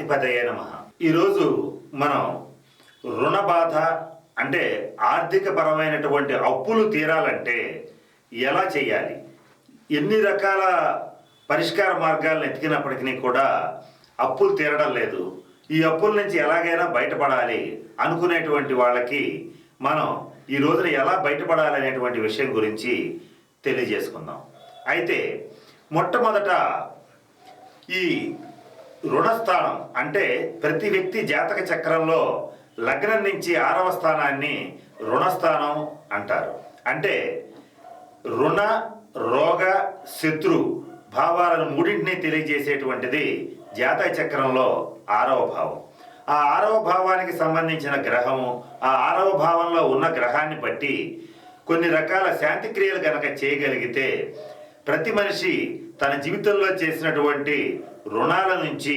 అధిపతయే నమ. ఈరోజు మనం రుణ బాధ అంటే ఆర్థిక పరమైనటువంటి అప్పులు తీరాలంటే ఎలా చేయాలి? ఎన్ని రకాల పరిష్కార మార్గాలను ఎతికినప్పటికీ కూడా అప్పులు తీరడం లేదు. ఈ అప్పుల నుంచి ఎలాగైనా బయటపడాలి అనుకునేటువంటి వాళ్ళకి మనం ఈ రోజున ఎలా బయటపడాలి అనేటువంటి విషయం గురించి తెలియజేసుకుందాం. అయితే మొట్టమొదట ఈ రుణస్థానం అంటే ప్రతి వ్యక్తి జాతక చక్రంలో లగ్నం నుంచి ఆరవ స్థానాన్ని రుణస్థానం అంటారు. అంటే రుణ రోగ శత్రు భావాలను మూడింటిని తెలియజేసేటువంటిది జాతక చక్రంలో ఆరవ భావం. ఆ ఆరవ భావానికి సంబంధించిన గ్రహము ఆ ఆరవ భావంలో ఉన్న గ్రహాన్ని బట్టి కొన్ని రకాల శాంతిక్రియలు గనక కనుక చేయగలిగితే ప్రతి మనిషి తన జీవితంలో చేసినటువంటి రుణాల నుంచి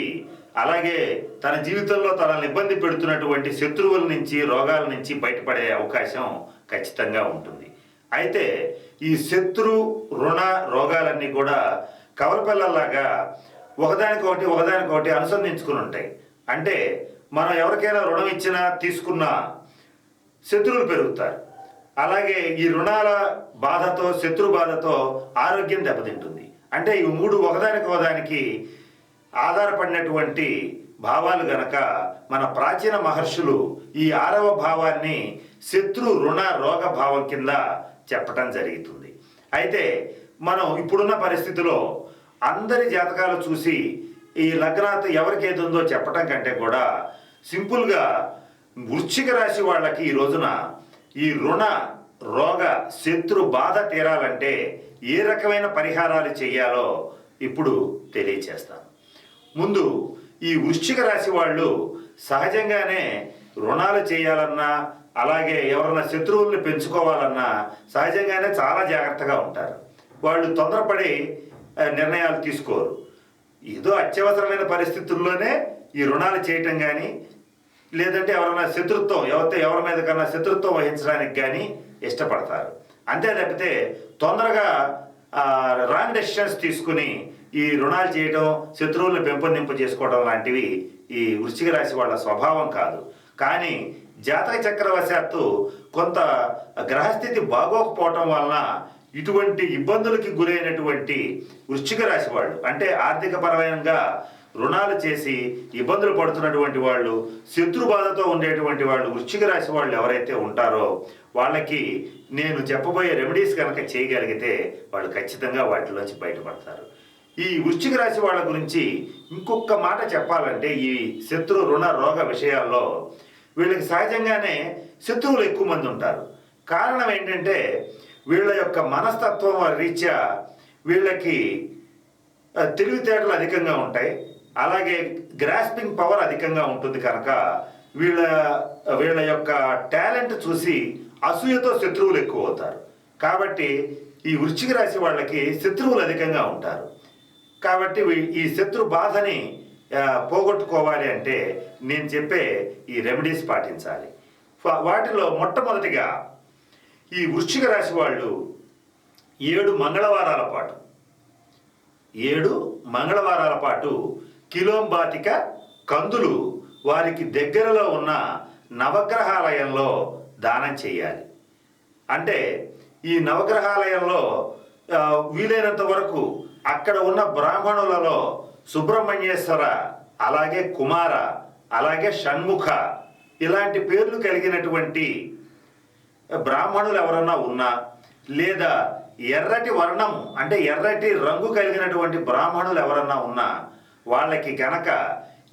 అలాగే తన జీవితంలో తనని ఇబ్బంది పెడుతున్నటువంటి శత్రువుల నుంచి రోగాల నుంచి బయటపడే అవకాశం ఖచ్చితంగా ఉంటుంది. అయితే ఈ శత్రు రుణ రోగాలన్నీ కూడా కవలపిల్లల్లాగా ఒకదానికొకటి ఒకదానికొకటి అనుసంధించుకుని ఉంటాయి. అంటే మనం ఎవరికైనా రుణం ఇచ్చినా తీసుకున్నా శత్రువులు పెరుగుతారు. అలాగే ఈ రుణాల బాధతో శత్రు బాధతో ఆరోగ్యం దెబ్బతింటుంది. అంటే ఈ మూడు ఒకదానికి ఒకదానికి ఆధారపడినటువంటి భావాలు గనక మన ప్రాచీన మహర్షులు ఈ ఆరవ భావాన్ని శత్రు రుణ రోగ భావం కింద చెప్పటం జరుగుతుంది అయితే మనం ఇప్పుడున్న పరిస్థితిలో అందరి జాతకాలు చూసి ఈ లగ్నాత్ ఎవరికి ఏది ఉందో చెప్పటం కంటే కూడా సింపుల్గా వృశ్చిక రాశి వాళ్ళకి ఈ రోజున ఈ రుణ రోగ శత్రు బాధ తీరాలంటే ఏ రకమైన పరిహారాలు చేయాలో ఇప్పుడు తెలియచేస్తాను. ముందు ఈ వృశ్చిక రాశి వాళ్ళు సహజంగానే రుణాలు చేయాలన్నా అలాగే ఎవరైనా శత్రువుల్ని పెంచుకోవాలన్నా సహజంగానే చాలా జాగ్రత్తగా ఉంటారు. వాళ్ళు తొందరపడి నిర్ణయాలు తీసుకోరు. ఏదో అత్యవసరమైన పరిస్థితుల్లోనే ఈ రుణాలు చేయటం కానీ లేదంటే ఎవరైనా శత్రుత్వం ఎవరితో ఎవరి మీద కన్నా శత్రుత్వం వహించడానికి కానీ ఇష్టపడతారు. అంతే తప్పితే తొందరగా రాంగ్ డెసిషన్స్ తీసుకుని ఈ రుణాలు చేయడం శత్రువులను పెంపొందింప చేసుకోవడం లాంటివి ఈ వృశ్చిక రాశి వాళ్ళ స్వభావం కాదు. కానీ జాతక చక్రవశాత్తు కొంత గ్రహస్థితి బాగోకపోవటం వలన ఇటువంటి ఇబ్బందులకి గురైనటువంటి వృశ్చిక రాశి వాళ్ళు అంటే ఆర్థిక పరమైనగా రుణాలు చేసి ఇబ్బందులు పడుతున్నటువంటి వాళ్ళు శత్రు బాధతో ఉండేటువంటి వాళ్ళు వృశ్చిక రాశి వాళ్ళు ఎవరైతే ఉంటారో వాళ్ళకి నేను చెప్పబోయే రెమెడీస్ కనుక చేయగలిగితే వాళ్ళు ఖచ్చితంగా వాటిలోంచి బయటపడతారు. ఈ వృశ్చిక రాశి వాళ్ళ గురించి ఇంకొక మాట చెప్పాలంటే ఈ శత్రు రుణ రోగ విషయాల్లో వీళ్ళకి సహజంగానే శత్రువులు ఎక్కువ మంది ఉంటారు. కారణం ఏంటంటే వీళ్ళ యొక్క మనస్తత్వం రీత్యా వీళ్ళకి తెలివితేటలు అధికంగా ఉంటాయి. అలాగే గ్రాస్పింగ్ పవర్ అధికంగా ఉంటుంది కనుక వీళ్ళ వీళ్ళ యొక్క టాలెంట్ చూసి అసూయతో శత్రువులు ఎక్కువ అవుతారు కాబట్టి ఈ వృశ్చిక రాశి వాళ్ళకి శత్రువులు అధికంగా ఉంటారు. కాబట్టి ఈ శత్రు బాధని పోగొట్టుకోవాలి అంటే నేను చెప్పే ఈ రెమెడీస్ పాటించాలి. వాటిలో మొట్టమొదటిగా ఈ వృశ్చిక రాశి వాళ్ళు ఏడు మంగళవారాల పాటు ఏడు మంగళవారాల పాటు కిలోంబాటిక కందులు వారికి దగ్గరలో ఉన్న నవగ్రహాలయంలో దానం చేయాలి. అంటే ఈ నవగ్రహాలయంలో వీలైనంత వరకు అక్కడ ఉన్న బ్రాహ్మణులలో సుబ్రహ్మణ్యేశ్వర అలాగే కుమార అలాగే షణ్ముఖ ఇలాంటి పేర్లు కలిగినటువంటి బ్రాహ్మణులు ఎవరన్నా ఉన్నా లేదా ఎర్రటి వర్ణం అంటే ఎర్రటి రంగు కలిగినటువంటి బ్రాహ్మణులు ఎవరన్నా ఉన్నా వాళ్ళకి గనక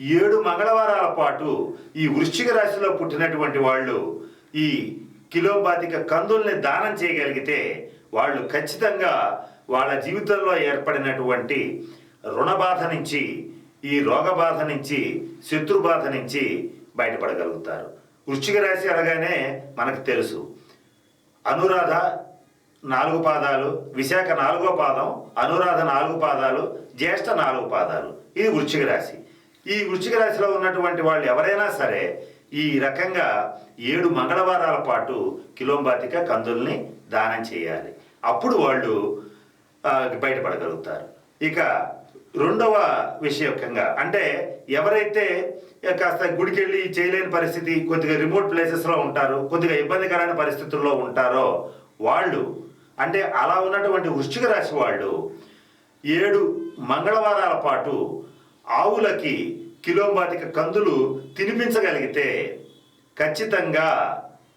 ఏడు మంగళవారాల పాటు ఈ వృశ్చిక రాశిలో పుట్టినటువంటి వాళ్ళు ఈ కిలోబాతిక కందుల్ని దానం చేయగలిగితే వాళ్ళు ఖచ్చితంగా వాళ్ళ జీవితంలో ఏర్పడినటువంటి రుణ బాధ నుంచి ఈ రోగబాధ నుంచి శత్రు బాధ నుంచి బయటపడగలుగుతారు. వృశ్చిక రాశి అనగానే మనకు తెలుసు. అనురాధ నాలుగు పాదాలు విశాఖ నాలుగో పాదం అనురాధ నాలుగు పాదాలు జ్యేష్ఠ నాలుగు పాదాలు. ఇది వృశ్చిక రాశి. ఈ వృశ్చిక రాశిలో ఉన్నటువంటి వాళ్ళు ఎవరైనా సరే ఈ రకంగా ఏడు మంగళవారాల పాటు కిలోంబాతిక కందుల్ని దానం చేయాలి. అప్పుడు వాళ్ళు బయటపడగలుగుతారు. ఇక రెండవ విషయకంగా అంటే ఎవరైతే కాస్త గుడికి వెళ్ళి చేయలేని పరిస్థితి కొద్దిగా రిమోట్ ప్లేసెస్లో ఉంటారు కొద్దిగా ఇబ్బందికరమైన పరిస్థితుల్లో ఉంటారో వాళ్ళు అంటే అలా ఉన్నటువంటి వృశ్చిక రాశి వాళ్ళు ఏడు మంగళవారాల పాటు ఆవులకి కిలోబాతిక కందులు తినిపించగలిగితే ఖచ్చితంగా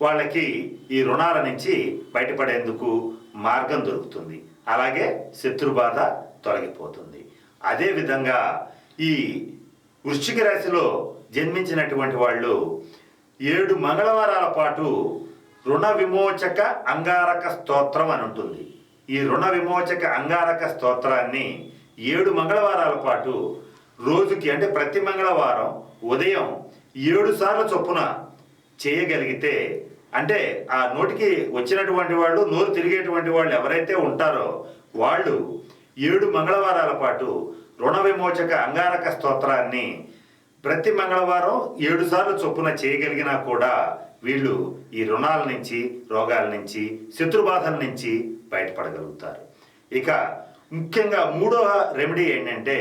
వాళ్ళకి ఈ రుణాల నుంచి బయటపడేందుకు మార్గం దొరుకుతుంది. అలాగే శత్రుబాధ తొలగిపోతుంది. అదేవిధంగా ఈ వృశ్చిక రాశిలో జన్మించినటువంటి వాళ్ళు ఏడు మంగళవారాల పాటు రుణ విమోచక అంగారక స్తోత్రం అని ఉంటుంది. ఈ రుణ విమోచక అంగారక స్తోత్రాన్ని ఏడు మంగళవారాల పాటు రోజుకి అంటే ప్రతి మంగళవారం ఉదయం ఏడు సార్లు చొప్పున చేయగలిగితే అంటే ఆ నోటికి వచ్చినటువంటి వాళ్ళు నోరు తిరిగేటువంటి వాళ్ళు ఎవరైతే ఉంటారో వాళ్ళు ఏడు మంగళవారాల పాటు రుణ విమోచక అంగారక స్తోత్రాన్ని ప్రతి మంగళవారం ఏడు సార్లు చొప్పున చేయగలిగినా కూడా వీళ్ళు ఈ రుణాల నుంచి రోగాల నుంచి శత్రుబాధల నుంచి బయటపడగలుగుతారు. ఇక ముఖ్యంగా మూడవ రెమెడీ ఏంటంటే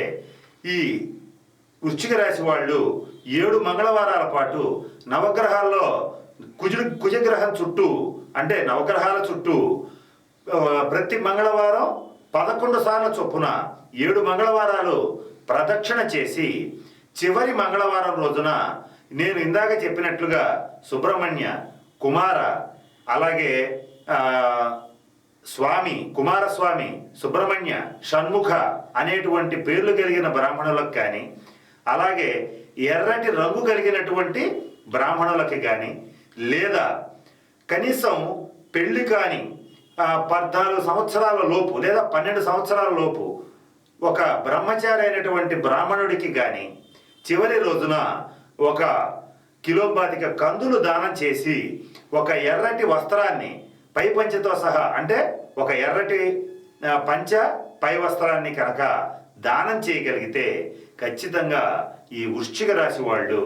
ఈ వృశ్చిక రాశి వాళ్ళు ఏడు మంగళవారాల పాటు నవగ్రహాల్లో కుజుడు కుజగ్రహం చుట్టూ అంటే నవగ్రహాల చుట్టూ ప్రతి మంగళవారం పదకొండు సార్ల చొప్పున ఏడు మంగళవారాలు ప్రదక్షిణ చేసి చివరి మంగళవారం రోజున నేను ఇందాక చెప్పినట్లుగా సుబ్రహ్మణ్య కుమార అలాగే స్వామి కుమారస్వామి సుబ్రహ్మణ్య షణ్ముఖ అనేటువంటి పేర్లు కలిగిన బ్రాహ్మణులకు కానీ అలాగే ఎర్రటి రంగు కలిగినటువంటి బ్రాహ్మణులకి కానీ లేదా కనీసం పెళ్ళి కాని పద్నాలుగు సంవత్సరాల లోపు లేదా పన్నెండు సంవత్సరాల లోపు ఒక బ్రహ్మచారి అయినటువంటి బ్రాహ్మణుడికి కానీ చివరి రోజున ఒక కిలోపాతిక కందులు దానం చేసి ఒక ఎర్రటి వస్త్రాన్ని పై పంచతో సహా అంటే ఒక ఎర్రటి పంచ పై వస్త్రాన్ని కనుక దానం చేయగలిగితే ఖచ్చితంగా ఈ వృశ్చిక రాశి వాళ్ళు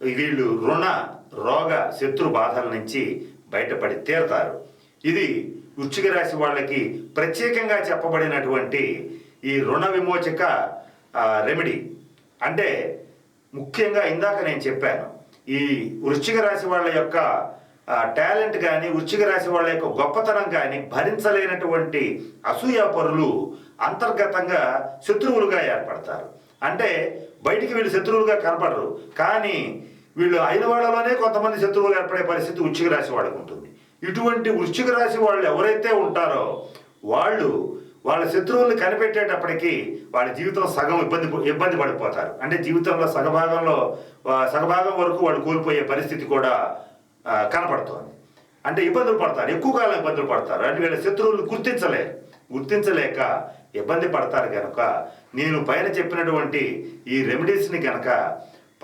వీళ్ళు రుణ రోగ శత్రు బాధల నుంచి బయటపడి తీరతారు. ఇది వృశ్చిక రాశి వాళ్ళకి ప్రత్యేకంగా చెప్పబడినటువంటి ఈ రుణ విమోచక రెమెడీ అంటే ముఖ్యంగా ఇందాక నేను చెప్పాను ఈ వృశ్చిక రాశి వాళ్ళ యొక్క టాలెంట్ కానీ వృశ్చిక రాశి వాళ్ళ యొక్క గొప్పతనం కానీ భరించలేనటువంటి అసూయాపరులు అంతర్గతంగా శత్రువులుగా ఏర్పడతారు. అంటే బయటికి వీళ్ళు శత్రువులుగా కనపడరు. కానీ వీళ్ళు అయిన వాళ్ళలోనే కొంతమంది శత్రువులు ఏర్పడే పరిస్థితి వృశ్చిక రాశి వాళ్ళకు ఉంటుంది. ఇటువంటి వృశ్చిక రాశి వాళ్ళు ఎవరైతే ఉంటారో వాళ్ళు వాళ్ళ శత్రువుల్ని కనిపెట్టేటప్పటికీ వాళ్ళ జీవితం సగం ఇబ్బంది ఇబ్బంది పడిపోతారు. అంటే జీవితంలో సగభాగంలో సగభాగం వరకు వాళ్ళు కోల్పోయే పరిస్థితి కూడా కనపడుతోంది. అంటే ఇబ్బందులు పడతారు. ఎక్కువ కాలం ఇబ్బందులు పడతారు. అంటే వీళ్ళ శత్రువులు గుర్తించలే. గుర్తించలేక ఇబ్బంది పడతారు కనుక నేను పైన చెప్పినటువంటి ఈ రెమెడీస్ని కనుక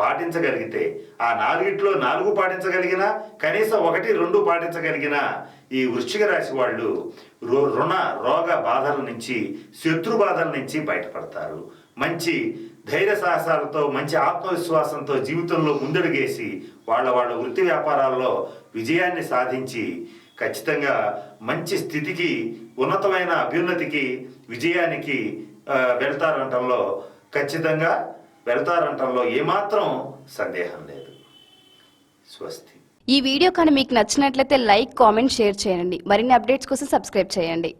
పాటించగలిగితే ఆ నాలుగిట్లో నాలుగు పాటించగలిగిన కనీసం ఒకటి రెండు పాటించగలిగిన ఈ వృశ్చిక రాశి వాళ్ళు రుణ రోగ బాధల నుంచి శత్రు బాధల నుంచి బయటపడతారు. మంచి ధైర్య సాహసాలతో మంచి ఆత్మవిశ్వాసంతో జీవితంలో ముందడుగేసి వాళ్ళ వాళ్ళ వృత్తి వ్యాపారాల్లో విజయాన్ని సాధించి ఖచ్చితంగా మంచి స్థితికి ఉన్నతమైన అభ్యున్నతికి విజయానికి ఆ, వెళ్తారంటంలో ఖచ్చితంగా వెళ్తారంటంలో ఏమాత్రం సందేహం లేదు. స్వస్తి. ఈ వీడియో కానీ మీకు నచ్చినట్లయితే లైక్ కామెంట్ షేర్ చేయండి. మరిన్ని అప్డేట్స్ కోసం సబ్స్క్రైబ్ చేయండి.